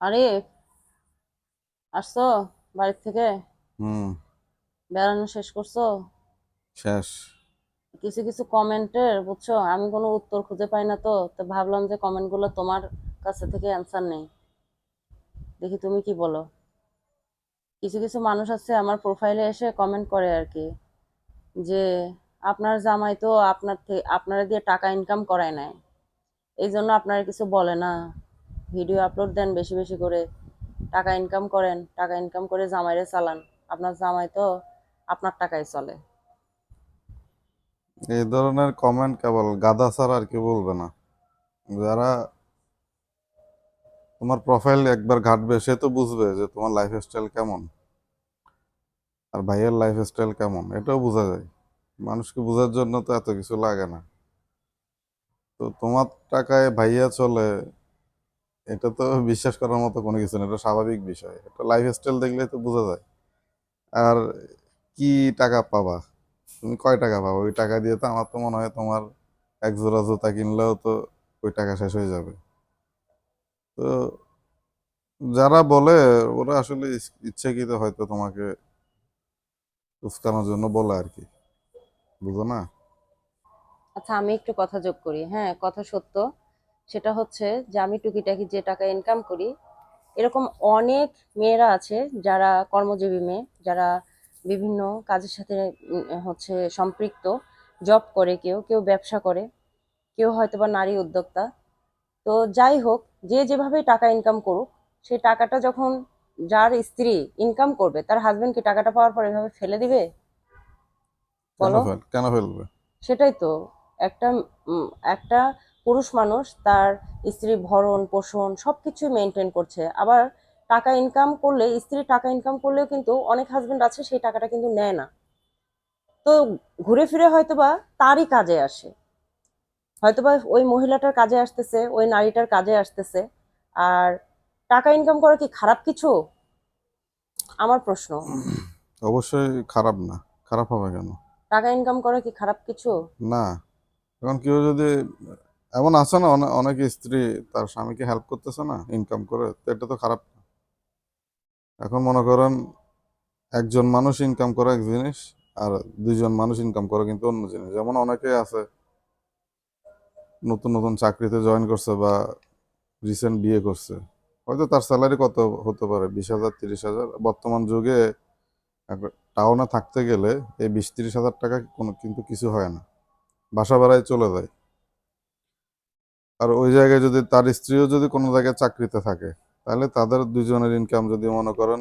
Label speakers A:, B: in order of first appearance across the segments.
A: আরে আসছো বাড়ির থেকে?
B: হুম।
A: বেড়ানো শেষ করছ?
B: শেষ।
A: কিছু কিছু কমেন্টের বুঝছ? আমি কোনো উত্তর খুঁজে পাই না তো তো ভাবলাম যে কমেন্টগুলো তোমার কাছে থেকে অ্যান্সার নেই। দেখি তুমি কি বলো। কিছু কিছু মানুষ আছে আমার প্রোফাইলে এসে কমেন্ট করে আর কি যে আপনার জামাই তো আপনার থেকে আপনারা দিয়ে টাকা ইনকাম করায় নাই এই জন্য আপনারা কিছু বলে না। ভিডিও আপলোড দেন বেশি বেশি করে। টাকা ইনকাম করেন, টাকা ইনকাম করে জামাইরে চালান। আপনার জামাই তো আপনার টাকায় চলে।
B: এই ধরনের কমেন্ট কেবল গাধা ছাড়া আর কি বলবে না। যারা তোমার প্রোফাইল একবার ঘাটবে, সে তো বুঝবে যে তোমার লাইফ স্টাইল কেমন। আর ভাইয়ের লাইফ স্টাইল কেমন, এটাও বোঝা যায়। মানুষকে বোঝার জন্য তো এত কিছু লাগে না। তো তোমার টাকায় ভাইয়া চলে এটা তো বিশ্বাস করার মতো কোনো কিছু না, এটা স্বাভাবিক বিষয়। এটা লাইফ স্টাইল দেখলে তো বোঝা যায়। আর কি টাকা পাবা? তুমি কয় টাকা পাবা? ওই টাকা দিয়ে তো আমার তো মনে হয় তোমার এক জোড়া জুতা কিনলেও তো ওই টাকা শেষ হয়ে যাবে। তো যারা বলে, ওরা আসলে ইচ্ছাকৃত হয়তো তোমাকে উস্কানোর জন্য বলে আর কি। বুঝো না?
A: আচ্ছা আমি একটু কথা যোগ করি। হ্যাঁ কথা সত্য। সেটা হচ্ছে যে আমি টুকিটাকি যে টাকা ইনকাম করি এরকম অনেক মেয়েরা আছে যারা কর্মজীবী মেয়ে যারা বিভিন্ন কাজের সাথে হচ্ছে সম্পৃক্ত জব করে কেউ কেউ ব্যবসা করে কেউ হয়তো বা নারী উদ্যোক্তা। তো যাই হোক যে যেভাবে টাকা ইনকাম করুক সেই টাকাটা যখন যার স্ত্রী ইনকাম করবে তার হাজবেন্ড কি টাকাটা পাওয়ার পর এভাবে ফেলে দিবে? বলো।
B: কেন ফেলবে?
A: সেটাই তো একটা একটা পুরুষ মানুষ তার স্ত্রী ভরণ পোষণ সবকিছু মেনটেন করছে। আবার টাকা ইনকাম করলে স্ত্রী টাকা ইনকাম করলেও কিন্তু অনেক হাজবেন্ড আছে সেই টাকাটা কিন্তু নেয় না। তো ঘুরে ফিরে হয়তোবা তারই কাজে আসে। হয়তোবা ওই মহিলাটার কাজে আসতেছে ওই নারীটার কাজে আসতেছে। আর টাকা ইনকাম করা কি খারাপ কিছু? আমার প্রশ্ন।
B: অবশ্যই খারাপ না। খারাপ হবে কেন?
A: টাকা ইনকাম করা কি খারাপ কিছু?
B: না। এখন কেউ যদি এমন আছে না অনেক স্ত্রী তার স্বামীকে হেল্প করতেছে না ইনকাম করে, তো এটা তো খারাপ না। এখন মনে করেন, একজন মানুষ ইনকাম করে এক জিনিস, আর দুইজন মানুষ ইনকাম করে কিন্তু অন্য জিনিস। যেমন অনেকে আছে, নতুন নতুন চাকরিতে জয়েন করছে বা রিসেন্ট বিয়ে করছে। হয়তো তার স্যালারি কত হতে পারে, বিশ হাজার, তিরিশ হাজার। বর্তমান যুগে টাউনে থাকতে গেলে এই বিশ, তিরিশ হাজার টাকা কোনো কিন্তু কিছু হয় না। বাসা ভাড়ায় চলে যায়। আর ওই জায়গায় যদি তার স্ত্রীও যদি কোনো জায়গায় চাকরিতে থাকে তাহলে তাদের দুজনের ইনকাম যদি মনে করেন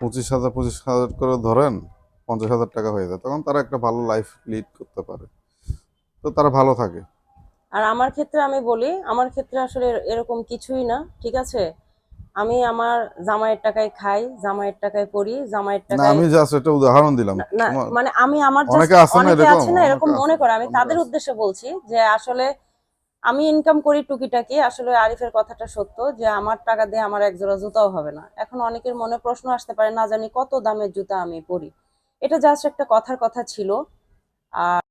B: পঁচিশ হাজার পঁচিশ হাজার করে ধরেন পঞ্চাশ হাজার টাকা হয়ে যায় তখন তারা একটা ভালো লাইফ লিড করতে পারে। তো তারা ভালো থাকে।
A: আর আমার ক্ষেত্রে আমি বলি আমার ক্ষেত্রে আসলে এরকম কিছুই না ঠিক আছে? আমি আমার জামাইয়ের টাকায় খাই জামাইয়ের টাকায় পড়ি জামাইয়ের
B: না
A: টাকায়
B: আমি জাস্ট একটা উদাহরণ দিলাম।
A: মানে আমি আমার
B: অনেকে আছে না
A: অনেকে
B: এরকম,
A: আছে না এরকম মনে করে আমি তাদের উদ্দেশ্যে বলছি যে আসলে আমি ইনকাম করি টুকিটাকি আসলে আরিফের কথাটা সত্য যে আমার টাকা দিয়ে আমার এক জোড়া জুতাও হবে না। এখন অনেকের মনে প্রশ্ন আসতে পারে না জানি কত দামের জুতা আমি পরি? এটা জাস্ট একটা কথার কথা ছিল। আর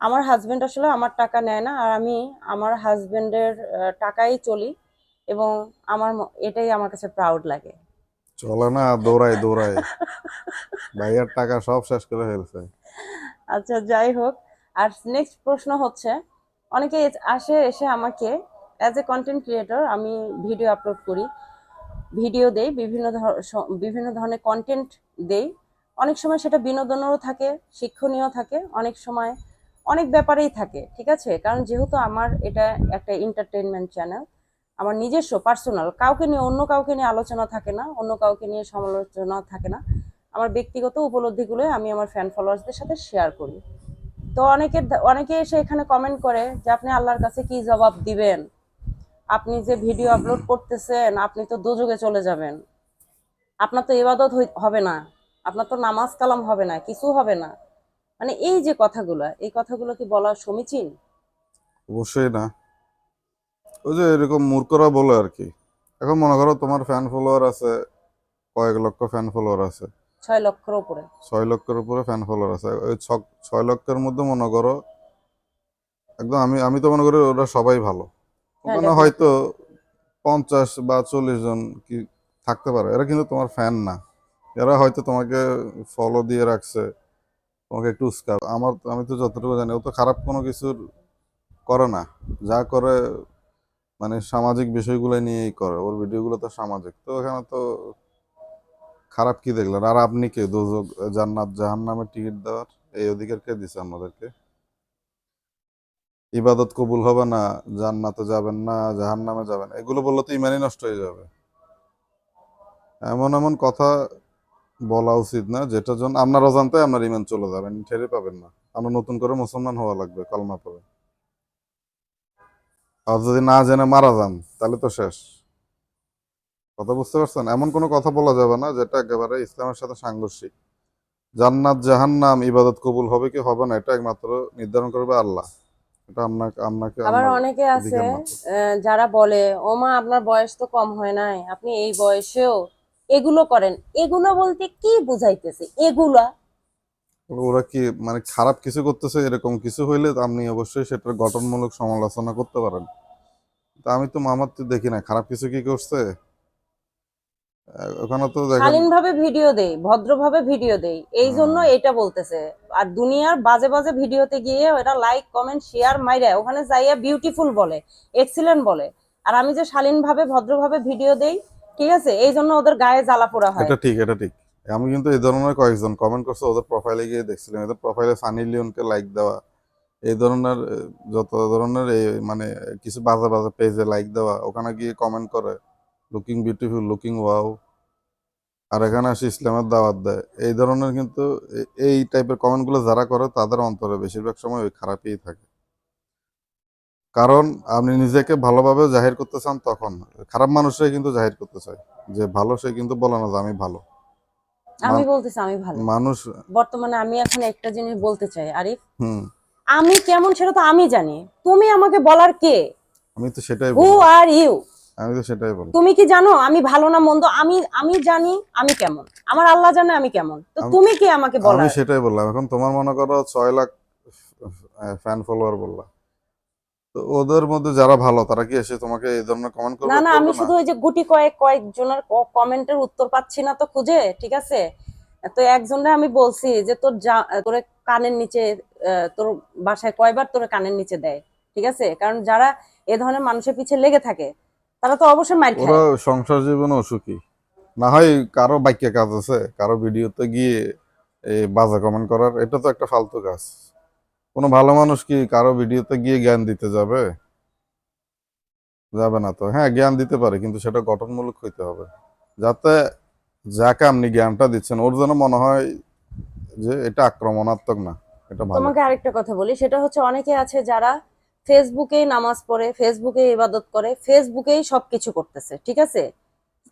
A: আমার হাজবেন্ড আসলে আমার টাকা নেয় না আর আমি আমার হাজবেন্ডের টাকাই চলি এবং আমার এটাই আমার কাছে প্রাউড লাগে।
B: চলে না দৌড়ায় দৌড়ায়। ভাইয়ার টাকা সব শেষ করে ফেলছে।
A: আচ্ছা যাই হোক। আর নেক্সট প্রশ্ন হচ্ছে অনেকে আসে, এসে আমাকে অ্যাজ এ কন্টেন্ট ক্রিয়েটর আমি ভিডিও আপলোড করি ভিডিও দেই, বিভিন্ন বিভিন্ন ধরনের কন্টেন্ট দেই। অনেক সময় সেটা বিনোদনেরও থাকে, শিক্ষণীয় থাকে, অনেক সময় অনেক ব্যাপারেই থাকে, ঠিক আছে? কারণ যেহেতু আমার এটা একটা এন্টারটেনমেন্ট চ্যানেল আমার নিজস্ব পার্সোনাল কাউকে নিয়ে, অন্য কাউকে নিয়ে আলোচনা থাকে না, অন্য কাউকে নিয়ে সমালোচনা থাকে না। আমার ব্যক্তিগত উপলব্ধিগুলো আমি আমার ফ্যান ফলোয়ার্সদের সাথে শেয়ার করি। তো অনেকের অনেকে এসে এখানে কমেন্ট করে যে আপনি আল্লাহর কাছে কি জবাব দিবেন? আপনি যে ভিডিও আপলোড করতেছেন, আপনি তো দুযোগে চলে যাবেন। আপনার তো ইবাদত হবে না। আপনার তো নামাজ কালাম হবে না, কিছু হবে না। মানে এই যে কথাগুলো, এই কথাগুলো কি বলা সমীচীন?
B: অবশ্যই না। ওই যে এরকম মূর্খরা বলে আর কি। এখন মনে করো তোমার ফ্যান ফলোয়ার আছে, কয়েক লক্ষ ফ্যান ফলোয়ার আছে।
A: ছয় লক্ষের উপরে।
B: ছয় লক্ষের উপরে ফ্যান ফলোয়ার আছে। ওই ছয় লক্ষের মধ্যে মনে করো একদম আমি আমি তো মনে করি ওরা সবাই ভালো।
A: হ্যাঁ,
B: ওখানে হয়তো পঞ্চাশ বা চল্লিশ জন কি থাকতে পারে। এরা কিন্তু তোমার ফ্যান না। এরা হয়তো তোমাকে ফলো দিয়ে রাখছে তোমাকে একটু উস্কা আমার আমি তো যতটুকু জানি ও তো খারাপ কোনো কিছুর করে না। যা করে মানে সামাজিক বিষয়গুলো নিয়েই করে। ওর ভিডিওগুলো তো সামাজিক। তো এখানে তো খারাপ কি দেখলেন? আর আপনি কে? দোজক জান্নাত, জাহান্নামের টিকিট দেওয়ার এই অধিকার কে দিছে আমাদেরকে? ইবাদত কবুল হবে না, জান্নাতে যাবেন না, জাহান্নামে যাবেন এগুলো বললে তো ইমানই নষ্ট হয়ে যাবে। এমন এমন কথা বলা উচিত না, যেটার জন্য আপনার অজান্তে আপনার ইমান চলে যাবেন ঠেরে পাবেন না। আপনার নতুন করে মুসলমান হওয়া লাগবে, কালমা পড়ে। আর যদি না জেনে মারা যান, তাহলে তো শেষ। কথা বুঝতে পারছেন? এমন কোনো কথা বলা যাবে না যেটা একেবারে ইসলামের সাথে সাংঘর্ষিক। জান্নাত জাহান্নাম ইবাদত কবুল হবে কি হবে না এটা একমাত্র নির্ধারণ করবে আল্লাহ। এটা আপনাকে আপনাকে
A: আবার অনেকে আছে যারা বলে ও মা আপনার বয়স তো কম হয় নাই আপনি এই বয়সেও এগুলো করেন। এগুলো বলতে কি বুঝাইতেছে? এগুলা?
B: ওরা কি মানে খারাপ কিছু করতেছে এরকম কিছু হইলে আপনি অবশ্যই সেটার গঠনমূলক সমালোচনা করতে পারেন। তা আমি তো মামার তো দেখি না খারাপ কিছু কি করছে? ওখানে তো দেখেন
A: শালীন ভাবে ভিডিও দেই ভদ্রভাবে ভিডিও দেই। এই জন্য এটা বলতেছে। আর দুনিয়ার বাজে বাজে ভিডিওতে গিয়ে ওটা লাইক কমেন্ট শেয়ার মাইরা ওখানে যাইয়া বিউটিফুল বলে এক্সিলেন্ট বলে। আর আমি যে শালীন ভাবে ভদ্রভাবে ভিডিও দেই ঠিক আছে? এই জন্য ওদের গায়ে জ্বালা পোড়া হয়।
B: এটা ঠিক এটা ঠিক। আমি কিন্তু এই ধরনের কয়েকজন কমেন্ট করছে ওদের প্রোফাইলে গিয়ে দেখছিলাম। এদের প্রোফাইলে সানি লিওনকে লাইক দেওয়া এই ধরনের যত ধরনের এই মানে কিছু বাজে বাজে পেজে লাইক দেওয়া ওখানে গিয়ে কমেন্ট করে। লুকিং বিউটিফুল লুকিং ওয়াও আর এখানে আসে ইসলামের দাওয়াত দেয়। এই ধরনের কিন্তু এই টাইপের কমেন্টগুলো যারা করে তাদের অন্তরে বেশিরভাগ সময় ওই খারাপই থাকে। কারণ আপনি নিজেকে ভালোভাবে জাহির করতে চান তখন। খারাপ মানুষরাই কিন্তু জাহির করতে চায়। যে ভালো সে কিন্তু বলে না যে আমি ভালো।
A: আমি বলতেছি আমি ভালো।
B: মানুষ
A: বর্তমানে আমি এখন একটা জিনিস বলতে চাই আরিফ।
B: হুম।
A: আমি কেমন সেটা তো আমি জানি। তুমি আমাকে বলার কে?
B: আমি তো সেটাই
A: হু আর ইউ
B: আমি তো সেটাই বলি
A: তুমি কি জানো আমি ভালো না মন্দ? আমি আমি জানি আমি কেমন। আমার আল্লাহ জানে আমি কেমন। তো তুমি কি আমাকে
B: আমি সেটাই বললাম। এখন তোমার মনে করো ছয় লাখ ফ্যান ফলোয়ার বললা। তো ওদের মধ্যে যারা ভালো তারা কি এসে তোমাকে এই ধরনের কমেন্ট করবে?
A: না না আমি শুধু ওই যে গুটি কয়েক কয়েকজনের কমেন্টের উত্তর পাচ্ছি না তো খুঁজে ঠিক আছে? তো একজনে আমি বলছি যে তোর তোর কানের নিচে তোর বাসায় কয়বার তোর কানের নিচে দেয় ঠিক আছে? কারণ যারা এ ধরনের মানুষের পিছে লেগে থাকে তারা তো অবশ্যই মার
B: ওরা সংসার জীবনে অসুখী। না হয় কারও বাক্যে কাজ আছে কারও ভিডিওতে গিয়ে এই বাজে কমেন্ট করার এটা তো একটা ফালতু কাজ। কোনো ভালো মানুষ কি কারও ভিডিওতে গিয়ে জ্ঞান দিতে যাবে? যাবে না তো। হ্যাঁ জ্ঞান দিতে পারে কিন্তু সেটা গঠনমূলক হইতে হবে। যাতে যাকে আপনি জ্ঞানটা দিচ্ছেন ওর জন্য মনে হয় যে এটা আক্রমণাত্মক না এটা ভালো।
A: তোমাকে আরেকটা কথা বলি সেটা হচ্ছে অনেকে আছে যারা ফেসবুকেই নামাজ পড়ে ফেসবুকে ইবাদত করে, ফেসবুকেই সবকিছু করতেছে, ঠিক আছে?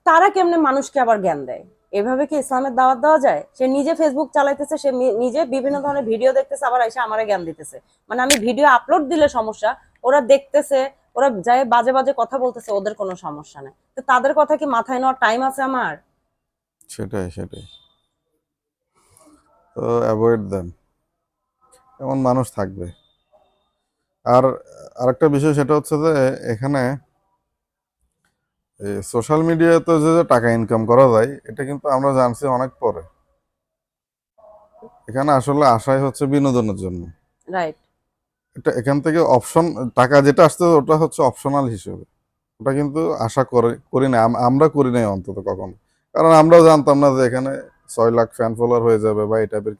A: তারা কেমনে মানুষকে আবার জ্ঞান দেয়? এভাবে কি ইসলামের দাওয়াত দেওয়া যায়? সে নিজে ফেসবুক চালাইতেছে, সে নিজে বিভিন্ন ধরনের ভিডিও দেখতেছে, আবার এসে আমারে জ্ঞান দিতেছে। মানে আমি ভিডিও আপলোড দিলে সমস্যা, ওরা দেখতেছে, ওরা যায় বাজে বাজে কথা বলতেছে, ওদের কোনো সমস্যা নেই। তো তাদের কথা কি মাথায় নেওয়ার টাইম আছে আমার?
B: সেটাই সেটাই। তো অ্যাভয়েড দেন এমন মানুষ থাকবে। আর আরেকটা বিষয় সেটা হচ্ছে যে এখানে সোশ্যাল মিডিয়াতে যে যে টাকা ইনকাম করা যায় এটা কিন্তু আমরা জানছি অনেক পরে। এখানে আসলে আশাই হচ্ছে বিনোদনের জন্য।
A: রাইট
B: এটা এখান থেকে অপশন টাকা যেটা আসছে ওটা হচ্ছে অপশনাল হিসেবে। ওটা কিন্তু আশা করে করি না আমরা করি নাই অন্তত কখনো। কারণ আমরাও জানতাম না যে এখানে ছয় লাখ ফ্যান ফলোয়ার হয়ে যাবে বা এই টাইপের